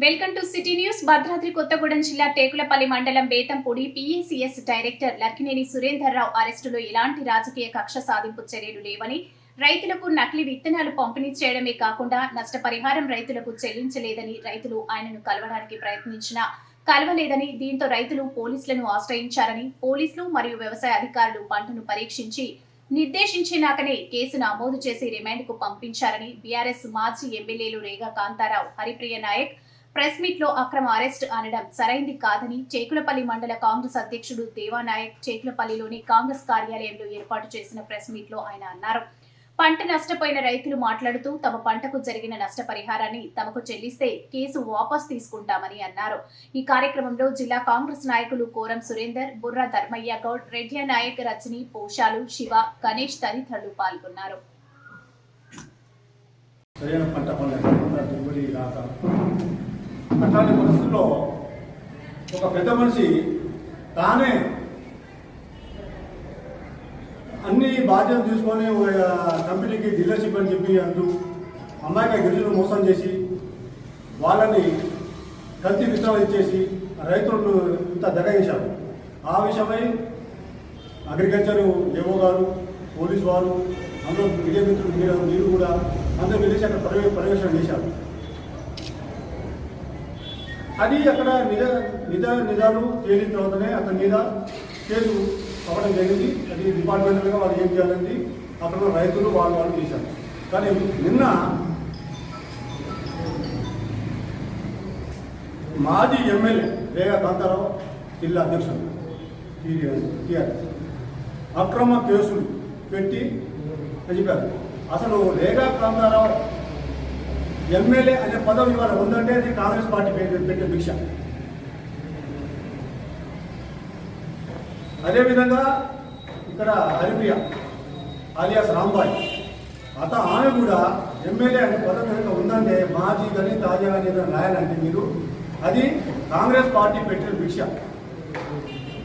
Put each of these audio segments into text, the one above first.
Welcome to city news. Bhadradri Kothagudem జిల్లా టేకులపల్లి మండలం Bethampudi PACS director Lakkineni Surender Rao అరెస్టులో ఎలాంటి రాజకీయ కక్ష సాధింపు చర్యలు లేవని రైతులకు నకిలీ విత్తనాలు పంపిణీ చేయడమే కాకుండా నష్టపరిహారం రైతులకు చెల్లించలేదని రైతులు ఆయనను కలవడానికి ప్రయత్నించినా కలవలేదని దీంతో రైతులు పోలీసులను ఆశ్రయించారని పోలీసులు మరియు వ్యవసాయ అధికారులు పంటను పరీక్షించి నిర్దేశించినాకనే కేసు నమోదు చేసి రిమాండ్కు పంపించారని బీఆర్ఎస్ మాజీ ఎమ్మెల్యేలు రేగా కాంతారావు హరిప్రియ నాయక్ ప్రెస్ మీట్లో అక్రమ అరెస్ట్ అనడం సరైంది కాదని చేకులపల్లి మండల కాంగ్రెస్ అధ్యక్షుడు దేవానాయక్ చేకులపల్లిలోని కాంగ్రెస్ కార్యాలయంలో ఏర్పాటు చేసిన ప్రెస్ మీట్లో ఆయన అన్నారు. పంట నష్టపోయిన రైతులు మాట్లాడుతూ తమ పంటకు జరిగిన నష్టపరిహారాన్ని తమకు చెల్లిస్తే కేసు వాపస్ తీసుకుంటామని అన్నారు. ఈ కార్యక్రమంలో జిల్లా కాంగ్రెస్ నాయకులు కోరం సురేందర్ బుర్రా ధర్మయ్య గౌడ్ రెడ్డి నాయక్ రజని పోషాలు శివ గణేష్ తదితరులు పాల్గొన్నారు. అట్లాంటి పరిస్థితుల్లో ఒక పెద్ద మనిషి తానే అన్ని బాధ్యతలు తీసుకొని కంపెనీకి డీలర్షిప్ అని చెప్పి అంటూ అమ్మాయికి గిరిజను మోసం చేసి వాళ్ళని కత్తి విత్తనాలు ఇచ్చేసి రైతులను ఇంత దగాయించారు ఆ విషయమై అగ్రికల్చర్ ఏవో గారు పోలీసు వారు అందరూ మీడియా మిత్రులు మీరు కూడా అందరూ వెళ్ళేసి అక్కడ పర్యవేక్షణ చేశారు. అది అక్కడ నిజ నిజ నిజాలు తేలిన తర్వాతనే అతని మీద కేసు అవ్వడం జరిగింది. అది డిపార్ట్మెంటల్గా వాళ్ళు ఏం చేయాలండి అక్కడ రైతులు వాళ్ళు వాళ్ళు చేశారు. కానీ నిన్న మాజీ ఎమ్మెల్యే రేగా కాంతారావు జిల్లా అధ్యక్షుడు టీఆర్ఎస్ అక్రమ కేసులు పెట్టి చెప్పారు అసలు రేగా కాంతారావు ఎమ్మెల్యే అనే పదవి ఇవాళ ఉందంటే అది కాంగ్రెస్ పార్టీ పెట్టే పెట్టిన భిక్ష. అదేవిధంగా ఇక్కడ హరిప్రియ అలియాస్ రాంబాయ్. అత ఆమె కూడా ఎమ్మెల్యే అనే పదం కనుక ఉందంటే మాజీ కానీ తాజా కానీ రాయాలంటే మీరు అది కాంగ్రెస్ పార్టీ పెట్టిన భిక్ష.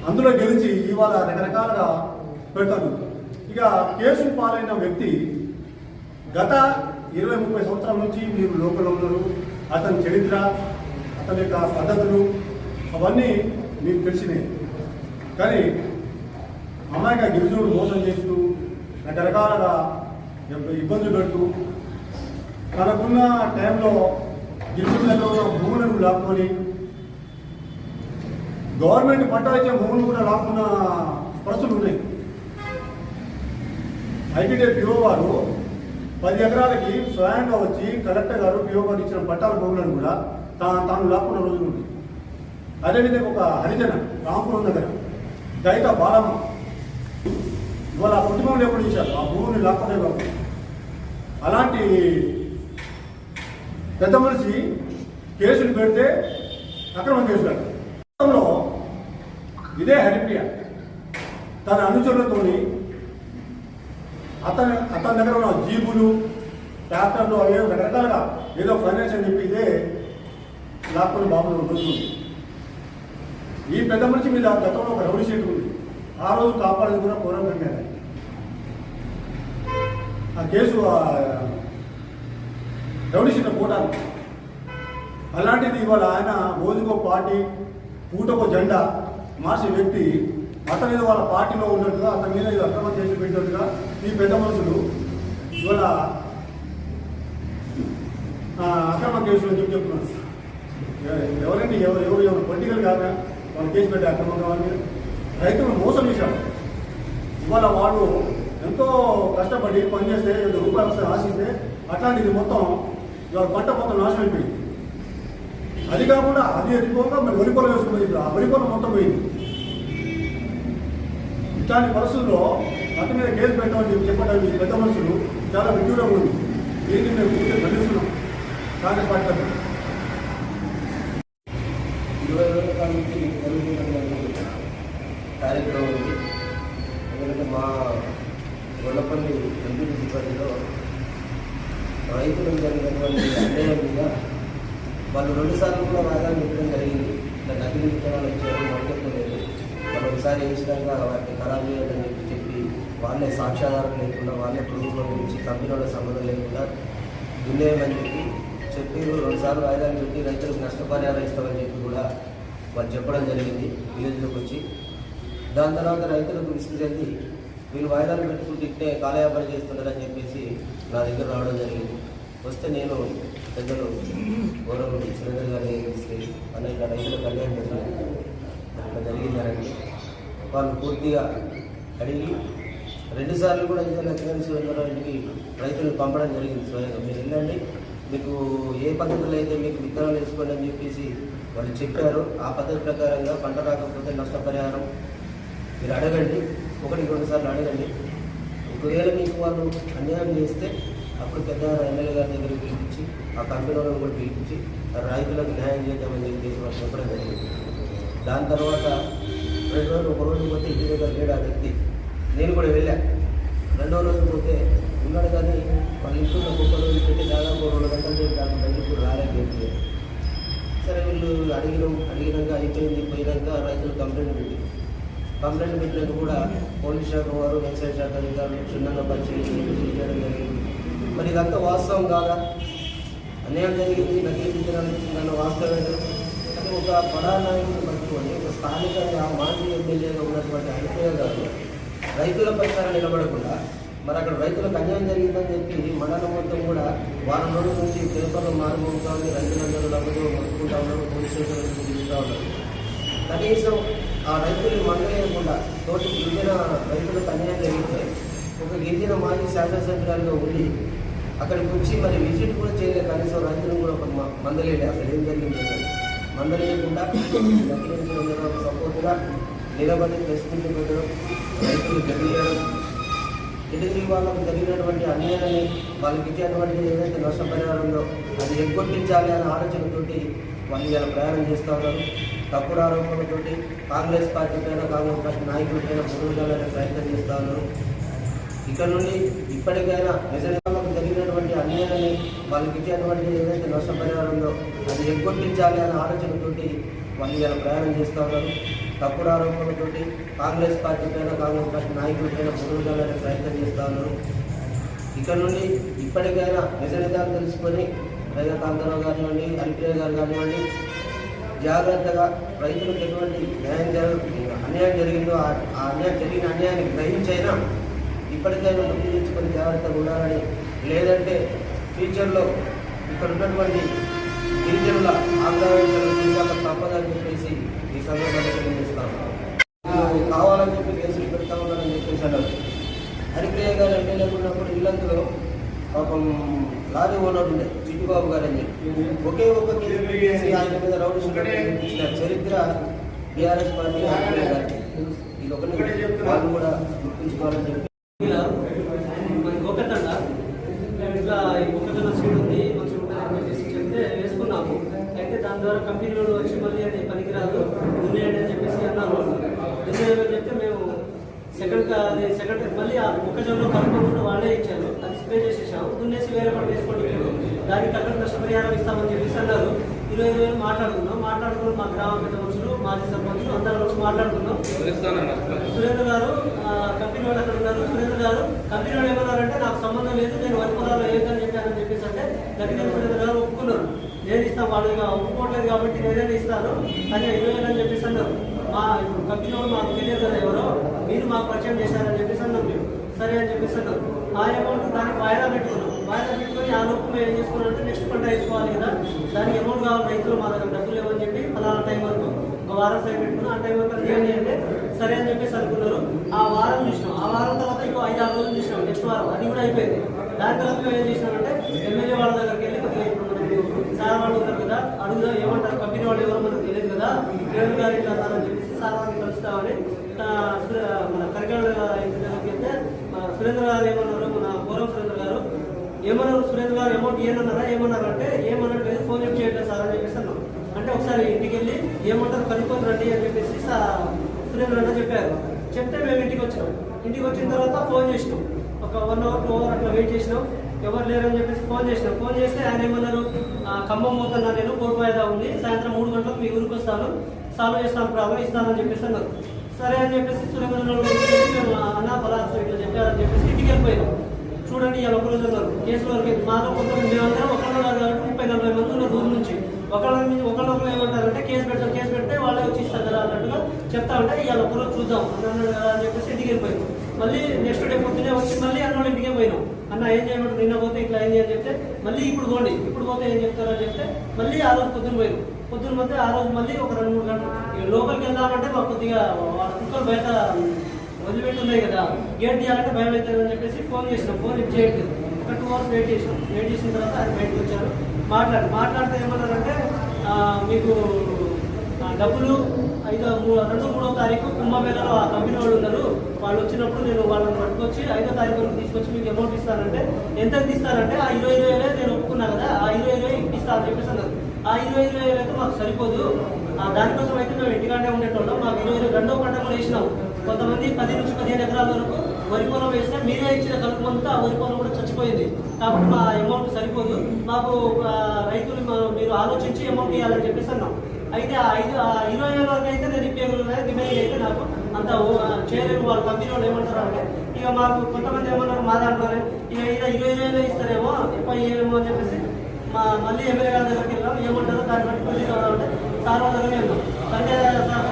అందులో గెలిచి ఇవాళ రకరకాలుగా పెడతారు. ఇక కేసు పాలైన వ్యక్తి గత ఇరవై ముప్పై సంవత్సరాల నుంచి మీరు లోపల ఉన్నారు. అతని చరిత్ర అతని యొక్క పద్ధతులు అవన్నీ మీకు తెలిసినాయి కానీ అమాయక గిరిజనుడు మోసం చేస్తూ రకరకాలుగా ఇబ్బందులు పెడుతూ తనకున్న టైంలో గిరిజనులలో భూములను లాక్కొని గవర్నమెంట్ పట్టాలు ఇచ్చే భూములు కూడా లాక్కున్న పరిస్థితులు ఉన్నాయి. ఐటీడీ బ్యూరో వారు పది ఎకరాలకి స్వయంగా వచ్చి కలెక్టర్ గారు పిఓగారు ఇచ్చిన పట్టాల భూములను కూడా తా తాను లాక్కున్న రోజులు ఉంది అదేవిధంగా ఒక హరిజన రాంపురం దగ్గర దళిత బాలమ్మ. ఇవాళ ఆ కుటుంబం ఎప్పుడు ఇచ్చారు ఆ భూమిని లాక్కునే బాబు అలాంటి పెద్ద మనిషి కేసులు పెడితే అక్రమ కేసు గతంలో ఇదే హరిప్రియ తన అనుచరులతోని అతని అతని దగ్గర ఉన్న జీబులు ట్రాక్టర్లు అవి రకరకాలుగా ఏదో ఫైనాన్స్ అని చెప్పి ఇదే లాక్కొని బాబులు రోజులు ఈ పెద్ద మనిషి మీద గతంలో ఒక రౌడీ షీట్ ఉంది. ఆ రోజు కాపాడేది కూడా పూర్వం గంగారాయ్ ఆ కేసు రౌడీ షీట్ పోవడానికి అలాంటిది ఇవాళ ఆయన రోజుకో పార్టీ పూటకో జెండా మార్చే వ్యక్తి అతని మీద వాళ్ళ పార్టీలో ఉన్నట్టుగా అతని మీద ఇది అక్రమం చేసి పెట్టినట్టుగా ఈ పెద్ద మనుషులు ఇవాళ అక్రమ కేసులు అని చెప్పి చెప్తున్నారు ఎవరండి? ఎవరు ఎవరు ఎవరు? పొలిటికల్ కాక వాళ్ళు కేసు పెట్టే అక్రమం కావాలి రైతులను మోసం చేశారు. ఇవాళ వాళ్ళు ఎంతో కష్టపడి పనిచేస్తే ఏదో రూపాయలు వస్తే ఆశిస్తే అట్లాంటిది మొత్తం ఇవాళ పంట మొత్తం నాశనం అయిపోయింది. అది కాకుండా అది ఎదిపోగా మరి వరి పొలం వేసుకున్నది ఆ వరి పొలం మొత్తం పోయింది. ఇట్లాంటి పరిస్థితుల్లో అతని మీద కేసు పెట్టమని చెప్పి చెప్పడానికి ఈ పెద్ద మనుషులు చాలా విడ్డూరంగా ఉంది. దీన్ని మేము పూర్తిగా ఖండిస్తున్నాం. కాంగ్రెస్ పార్టీ తరఫున. ఇరవై రోజుల కాలం నుంచి కార్యక్రమం ఉంది. ఎందుకంటే మా గొల్లపల్లి ఎంపీ సిబ్బందిలో రైతులకు జరిగినటువంటి అన్యాయం మీద వాళ్ళు రెండు సార్లు కూడా రాగానే చెప్పడం జరిగింది ఇట్లా నకిలీ విత్తనాలు వచ్చారు మొదలెక్కలేదు వాళ్ళు ఒకసారి వేసినాక వాటిని ఖరాబ్ చేయదని చెప్పి చెప్పి వాళ్ళే సాక్ష్యాధారం లేకుండా వాళ్ళే ప్రభుత్వం గురించి కంపెనీలో సంబంధం లేకుండా దున్నేయమని చెప్పి చెప్పి రెండుసార్లు వాయిదాలు పెట్టి రైతులకు నష్టపరిహారం ఇస్తామని చెప్పి కూడా వాళ్ళు చెప్పడం జరిగింది విలేజ్లోకి వచ్చి. దాని తర్వాత రైతులకు విసుగు చెంది వీళ్ళు వాయిదాలు పెట్టుకుంటే ఇట్టే కాలయాపన చేస్తున్నారని చెప్పేసి నా దగ్గర రావడం జరిగింది. వస్తే నేను పెద్దలు గౌరవం సురేంద్ర గారిని తీసుకెళ్ళి అనేక ఇట్లా రైతులకు కళ్యాణం జరిగింది. అక్కడ జరిగిందనండి వాళ్ళు పూర్తిగా అడిగి రెండుసార్లు కూడా ఇదే లక్ష్మీ సురేంద్రరావు ఇంటికి రైతులు పంపడం జరిగింది స్వయంగా మీరు వెళ్ళండి మీకు ఏ పద్ధతిలో అయితే మీకు విత్తనాలు వేసుకోండి అని చెప్పేసి వాళ్ళు చెప్పారు ఆ పద్ధతి ప్రకారంగా పంట రాకపోతే నష్టపరిహారం మీరు అడగండి ఒకటి రెండు సార్లు అడగండి. ఒకవేళ మీకు వాళ్ళు అన్యాయం చేస్తే అప్పుడు పెద్ద ఎమ్మెల్యే గారి దగ్గరికి పిలిపించి ఆ కంపెనీ వాళ్ళని కూడా పిలిపించి రైతులకు న్యాయం చేద్దామని చెప్పేసి వాళ్ళు చెప్పడం జరిగింది. దాని తర్వాత రెండు రోజులు ఒక రోజు పోతే ఇంటి దగ్గర లేడు ఆ వ్యక్తి. నేను కూడా వెళ్ళా. రెండో రోజు పోతే ఉన్నాడు కానీ వాళ్ళ ఇంట్లో ఒక్క రోజు పెట్టి దాదాపు రెండు గంటలు చెప్పి దాని బయటకు రాలేదు సరే వీళ్ళు అడిగిన అడిగినాక అయిపోయింది పోయినాక రైతులు కంప్లైంట్ పెట్టి. కంప్లైంట్ పెట్టినాక కూడా పోలీస్ శాఖ వారు వ్యవసాయ శాఖ అధికారులు క్షుణ్ణంగా పరిశీలించి చేయడం జరిగింది. మరి ఇదంతా వాస్తవం కాదా? అన్యాయం జరిగింది నకిలీ విత్తనాలు ఇచ్చిందన్న వాస్తవం కానీ ఒక బడా నాయకుడు పట్టుకొని ఒక స్థానికంగా మాజీ ఎమ్మెల్యేగా ఉన్నటువంటి అనిపయ్య కాదు రైతుల పక్షాన నిలబడకుండా మరి అక్కడ రైతులకు అన్యాయం జరిగిందని చెప్పి మండలం మొత్తం కూడా వారం రోజుల నుంచి పేపర్లు మారుమోగుతా ఉంది. రైతులందరూ డబ్బులు మొత్తుకుంటా ఉన్నారు. పోలీస్ స్టేషన్ తిరుగుతూ ఉన్నారు. కనీసం ఆ రైతులు మండలేయకుండా తోటి గిరిజన రైతులకు అన్యాయం జరిగితే ఒక గిరిజన మాజీ శాసనసభ్యురాలుగా ఉండి అక్కడికి వచ్చి మరి విజిట్ కూడా చేయలేదు కనీసం రైతులు కూడా ఒక మ- మందలేదు అసలు ఏం జరిగింది మందలేయకుండా సపోర్ట్గా నిలబడి ప్రెస్ పెట్టడం రైతులు గడియడం ఎదుటి వాళ్ళకు జరిగినటువంటి అన్యాయాన్ని వాళ్ళకి ఇచ్చేటువంటి ఏదైతే నష్టపరిహారంలో అది ఎగ్గొట్టించాలి అనే ఆలోచనతోటి వాళ్ళు ఇలా ప్రయాణం చేస్తూ ఉన్నారు. తప్పుడు ఆరోపణలతోటి కాంగ్రెస్ పార్టీ పైన కాంగ్రెస్ పార్టీ నాయకుల పైన పురుగుదలనే ప్రయత్నం చేస్తూ ఉన్నారు. ఇక్కడ నుండి ఇప్పటికైనా నిజాలకు జరిగినటువంటి అన్యాయాన్ని వాళ్ళకి ఇచ్చేటువంటి ఏదైతే నష్టపరిహారంలో అది ఎగ్గొట్టించాలి అనే ఆలోచనతోటి వాళ్ళు ఇలా ప్రయాణం చేస్తూ ఉన్నారు తప్పుడు ఆరోపణలతోటి కాంగ్రెస్ పార్టీ పైన కాంగ్రెస్ పార్టీ నాయకుల పైన పురుగుదలనే ప్రయత్నం చేస్తూ ఉన్నారు ఇక్కడ నుండి ఇప్పటికైనా నిజ నిజాలు తెలుసుకొని రైతకాంతరావు కానివ్వండి హరిప్రియ గారు కానివ్వండి జాగ్రత్తగా రైతులకు ఎటువంటి న్యాయం జరగ అన్యాయం జరిగిందో ఆ- అన్యాయం జరిగిన అన్యాయాన్ని గ్రహించైనా ఇప్పటికైనా ముందు తీసుకొని జాగ్రత్తగా ఉండాలని లేదంటే ఫ్యూచర్లో ఇక్కడ ఉన్నటువంటి గిరిజనుల ఆగ్రహాలు తీరాక తప్పదని చెప్పేసి ఈ సందర్భంగా తెలియజేస్తాను కావాలని చెప్పి కేసులు పెడతా ఉన్నారని చెప్పేసి అన్నారు. హరిప్రియ గారు ఎమ్మెల్యే ఉన్నప్పుడు ఇల్లంతలో పాపం లారీ ఓనర్ ఉండే చిట్టుబాబు గారు అని చెప్పి. ఒకే ఒక్క కేసు ఆయన మీద రౌడీ చరిత్ర బీఆర్ఎస్ పార్టీ హరిప్రియ గారికి ఇది ఒకటి. వాళ్ళు కూడా గుర్తుంచుకోవాలని చెప్పి. ఇలా మనకి గోకర్తండ ఇట్లా ఈ మొక్కజొన్న సీడ్ ఉంది మంచిగా ఉంటుంది అని చెప్పేసి చెప్తే వేసుకున్నాము అయితే దాని ద్వారా కంపెనీ వాళ్ళు వచ్చి మళ్ళీ అది పనికిరాదు దున్నేయండి అని చెప్పేసి అన్నారు. దున్నేయమని చెప్తే మేము సెకండ్ అది సెకండ్ మళ్ళీ ఆ మొక్కజొన్న కలుపు కూడా వాళ్ళే ఇచ్చారు. అది స్ప్రే చేసేసాము. దున్నేసి వేరే పంట వేసుకోండి దానికి తగ్గట్టు నష్టపరిహారం ఇస్తామని చెప్పేసి అన్నారు. ఇరవై ఐదు వేలు మాట్లాడుకున్నాం. మాట్లాడుకుని మా గ్రామ పెద్ద మనుషులు మాజీ సర్పంచులు అందరం వచ్చి మాట్లాడుకున్నాం. సురేంద్ర గారు కంపెనీ వాళ్ళు అక్కడ ఉన్నారు. సురేంద్ర గారు కంపెనీ వాళ్ళు ఏమన్నారంటే నాకు సంబంధం లేదు నేను వరి పొలాల్లో ఏదని చెప్పానని చెప్పేసి అంటే లక్ష్మీ సురేంద్ర గారు ఒప్పుకున్నారు. నేను ఇస్తాను వాళ్ళు ఇక ఒప్పుకోవట్లేదు కాబట్టి నేనే ఇస్తాను. అని ఇరవై వేలు అని చెప్పేసి అన్నారు. మా ఇప్పుడు కంపెనీ మాకు తెలియదు కదా ఎవరో మీరు మాకు పరిచయం చేశారని చెప్పేసి అన్నాం మేము సరే అని చెప్పేసి అన్నారు. ఆ అమౌంట్ దానికి వాయిదా పెట్టుకున్నాం. వాయిదా పెట్టుకొని ఆ లోపు మేము ఏం చేసుకున్నాం నెక్స్ట్ పంట వేసుకోవాలి కదా. దానికి అమౌంట్ కావాలి రైతులు మా దగ్గర డబ్బులు లేవని చెప్పి పలానా టైం వరకు ఒక వారం సైడ్ పెట్టుకున్నాం. ఆ టైం వరకు చేయండి అంటే సరే అని చెప్పేసి అనుకున్నారు. ఆ వారం చూసినాం. ఆ వారం తర్వాత ఇంకో ఐదు ఆరు రోజులు చూసినాం. నెక్స్ట్ వారం. అది కూడా అయిపోయింది. దాని తర్వాత మేము ఏం చేసినామంటే ఎమ్మెల్యే వాళ్ళ దగ్గరికి వెళ్ళి కొద్దిగా ఇప్పుడు మనకి సార్ వాళ్ళు ఉన్నారు కదా అడుగుదా ఏమంటారు కంపెనీ వాళ్ళు ఎవరో కూడా తెలియదు గారు ఇట్లా అన్నారని చెప్పేసి సార్ కలుస్తామని మన కరికాల ఇంటి వెళ్తే సురేంద్ర గారు ఏమన్నారు? మన గౌరవ సురేంద్ర గారు ఏమన్నారు సురేంద్ర గారు? అమౌంట్ ఏమన్నారా ఏమన్నారు అంటే ఏమన్నట్లేదు ఫోన్ లిఫ్ట్ చేయట్లేదు సార్? అని చెప్పేసి అన్నాం. అంటే ఒకసారి ఇంటికి వెళ్ళి ఏమంటారు? కనుక్కొని రండి అని చెప్పేసి సురేంద్ర అన్న చెప్పారు. చెప్తే మేము ఇంటికి వచ్చినాం. ఇంటికి వచ్చిన తర్వాత ఫోన్ చేసినాం. ఒక వన్ అవర్ టూ అవర్ అట్లా వెయిట్ చేసినాం. ఎవరు లేరని చెప్పేసి ఫోన్ చేసినాం. ఫోన్ చేస్తే ఆయన ఏమన్నారు? ఖమ్మం పోతున్నా నేను కోర్టు ఉంది. మీ ఊరికి వస్తాను. సాల్వ్ చేస్తాను ప్రాబ్లం ఇస్తానని చెప్పేసి అన్నారు. సరే అని చెప్పేసి సురేంద్ర అన్న పలాసు ఇట్లా చెప్పారని చెప్పేసి ఇంటికి వెళ్ళిపోయినాం. చూడండి ఇలా ఒక రోజు ఉన్నారు. కేసులో వరకు మాలో కొంతమంది మేమందరం ఒకళ్ళు కాబట్టి ముప్పై నలభై మంది ఉన్నారు దూరం నుంచి. ఒకళ్ళ ఒకళ్ళు ఏమంటారంటే కేసు పెడతాం కేసు పెడితే వాళ్ళే వచ్చి ఇస్తారు కదా అన్నట్టుగా చెప్తా ఉంటే ఇవాళ ఒక రోజు చూద్దాం అన్నాడు కదా అని చెప్పేసి ఇంటికి వెళ్ళిపోయినాం. మళ్ళీ నెక్స్ట్ డే పొద్దునే వచ్చి మళ్ళీ అన్నోళ్ళ ఇంటికే పోయినాం. అన్న ఏం చేయమంటారు? నిన్న పోతే ఇట్లా అయింది అని చెప్తే మళ్ళీ ఇప్పుడు పోండి ఇప్పుడు పోతే ఏం చెప్తారని అని చెప్తే మళ్ళీ ఆ రోజు పొద్దున పోయినాం. పొద్దున మధ్య ఆ రోజు మళ్ళీ ఒక రెండు మూడు గంటలు. లోపలికి వెళ్దామంటే మాకు కొద్దిగా కుక్కలు బయట వదిలిపెట్టున్నాయి కదా. గేట్ తీయాలంటే భయం అవుతుంది అని చెప్పేసి ఫోన్ చేసినాం. ఫోన్ లిఫ్ట్ చేయట్లేదు. ఒక టూ అవర్స్ వెయిట్ చేసినాం. వెయిట్ చేసిన తర్వాత ఆయన బయటకు వచ్చారు. మాట్లాడు మాట్లాడితే ఏమన్నారంటే మీకు డబ్బులు ఐదో మూడు రెండు మూడో తారీఖు కుంభమేళలో ఆ కంపెనీ వాళ్ళు ఉన్నారు. వాళ్ళు వచ్చినప్పుడు నేను వాళ్ళని పట్టుకొచ్చి ఐదో తారీఖు వరకు తీసుకొచ్చి మీకు అమౌంట్ ఇస్తానంటే ఎంత తీస్తానంటే ఆ ఇరవై ఇరవై నేను ఒప్పుకున్నా కదా ఆ ఇరవై ఇరవై ఇస్తా అని చెప్పేసి అన్నారు. ఆ ఇరవై ఇరవై వేలు అయితే మాకు సరిపోదు. దానికోసం అయితే మేము ఇంటికాడే ఉండేటోళ్ళం. మాకు ఇరవై ఇరవై రెండో పంట కూడా వేసినాం. కొంతమంది పది నుంచి పదిహేను ఎకరాల వరకు వరి పొలం వేస్తే మీరే ఇచ్చిన కలుపు మంతా ఆ వరి పొలం కూడా చచ్చిపోయింది. కాబట్టి మా అమౌంట్ సరిపోదు. మాకు రైతులు మీరు ఆలోచించి అమౌంట్ ఇవ్వాలని చెప్పేసి అన్నాం. అయితే ఐదు ఆ ఇరవై వేల వరకు అయితే నేను ఇప్పగలను డిమాండ్ అయితే నాకు అంత చేయలేము చేయలేరు వాళ్ళ కంపెనీ వాళ్ళు ఏమంటారు అంటే ఇక మాకు కొంతమంది ఏమన్నారు మా దాంట్లోనే ఇక ఇలా ఇరవై వేలు ఇస్తారేమో ఎక్కువ ఇవ్వేమో అని చెప్పేసి మా మళ్ళీ ఎమ్మెల్యే గారి దగ్గరికి వెళ్ళాం ఏమంటారు దాన్ని బట్టి ప్రొసీడ్ అవుదామంటే సార్ వాళ్ళ దగ్గర వెళ్దాం. అంటే సార్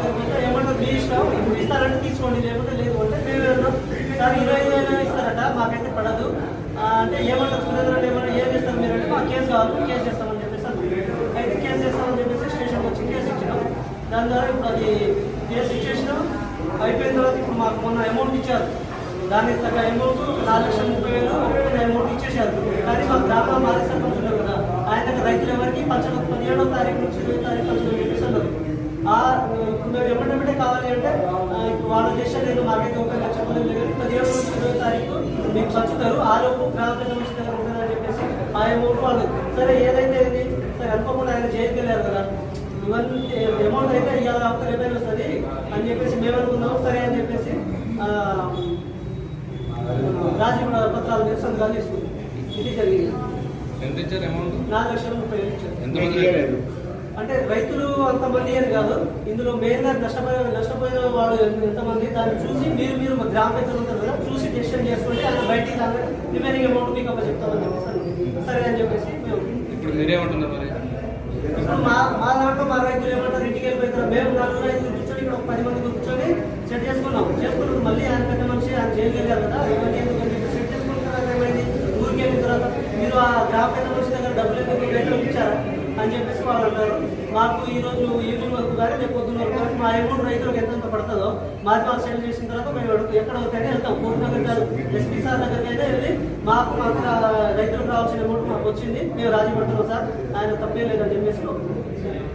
ఏమంటారు? మీ ఇష్టం. ఇప్పుడు ఇస్తారంటే తీసుకోండి లేకుంటే లేదు అంటే మేము వెళ్ళాం సార్ ఇరవై ఐదు వేలు ఇస్తారట. మాకైతే పడదు. అంటే ఏమంటారు? సురేంద్ర ఏమన్నా ఏం చేస్తారు మీరు అంటే మాకు కేసు కావాలి కేసు చేస్తామని చెప్పేసి అయితే కేసు చేస్తామని చెప్పేసి స్టేషన్కి వచ్చి కేసు ఇచ్చినాం. దాని ద్వారా ఇప్పుడు అది కేసు ఇచ్చేసినాం. అయిపోయిన తర్వాత ఇప్పుడు మాకు మొన్న అమౌంట్ ఇచ్చారు. దానికి తగ్గ అమౌంట్ నాలుగు లక్షల ముప్పై వేలు అమౌంట్ ఇచ్చేసారు కానీ మా గ్రామ మాజీ సర్పంచ్ ఉన్నారు రైతులు ఎవరికి పంచడం పదిహేడో తారీఖు నుంచి ఇరవై తారీఖు పంచడం చెప్పేసి ఆ ఇప్పుడు మేము ఎమ్మటెమ్మటే కావాలి అంటే ఆ, ఇప్పుడు వాళ్ళ దేశం నేను మాకైతే ఒక లక్ష చెప్పలేదు కానీ పదిహేడు నుంచి ఇరవై తారీఖు మీకు పంచుతారు. ఆ లోపు గ్రామ పెద్ద దగ్గర ఉంటుందని చెప్పేసి ఆ అమౌంట్ వాళ్ళు. సరే ఏదైతే ఏంది సరే అనుకోకుండా ఆయన జైలుకి వెళ్ళారు కదా. ఇవన్నీ అమౌంట్ అయితే ఇవాళ అవతల రేపైనా వస్తుంది అని చెప్పేసి మేము అనుకున్నాము సరే అని చెప్పేసి రాజీ పత్రాలు చేసి సంతకాలు తీసుకుంది. ఇది జరిగింది. ఎంత ఇచ్చారు అమౌంట్? నాలుగు లక్షల ముప్పై వేలు ఇచ్చారు. అంటే రైతులు అంతమంది అని కాదు ఇందులో మెయిన్గా నష్టపోయిన నష్టపోయిన వాళ్ళు ఎంత- ఎంతమంది దాన్ని చూసి మీరు మీరు మా గ్రామ పెద్దలు ఉంటారు కదా చూసి డెసిషన్ చేసుకోండి ఆయన బయటికి రాగానే రిమైనింగ్ అమౌంట్ మీకు అప్ప చెప్తామని చెప్పేసి. సరే. అని చెప్పేసి మేము ఇప్పుడు మీరేమంటున్నారు మరి? మా మా దాంట్లో మా రైతులు ఏమంటారు ఇంటికి వెళ్ళిపోతారు మేము నలుగురు రైతులు కూర్చొని ఇక్కడ ఒక పది మంది కూర్చొని సెట్ చేసుకున్నాం. చేసుకున్నాం మళ్ళీ ఆయన పెద్ద మనిషి ఆయన జైలుకి వెళ్ళారు కదా ఇవన్నీ ఎందుకు అని చెప్పి సెట్ చేసుకున్న తర్వాత ఏమైంది ఊరికి వెళ్ళిన తర్వాత మీరు ఆ గ్రామ పెద్ద మనిషి దగ్గర డబ్బులు ఎందుకు రైతులకు ఇచ్చారా అని చెప్పేసి వాళ్ళు అంటారు మాకు ఈ రోజు ఈవినింగ్ వరకు కానీ రేపు పొద్దున్న వరకు కానీ మా అమౌంట్ రైతులకు ఎంతెంత పడుతుందో మాది మాకు సెటిల్ చేసిన తర్వాత మేము ఎక్కడ- ఎక్కడ వరకైనా వెళ్తాం. కోర్టు దగ్గర ఎస్పీ సార్ దగ్గరికి అయితే వెళ్ళి మాకు మాకు రైతులకు రావాల్సిన అమౌంట్ మాకు వచ్చింది. మేము రాజీ పడుతున్నాం సార్ ఆయన తప్పే లేదని చెప్పేసి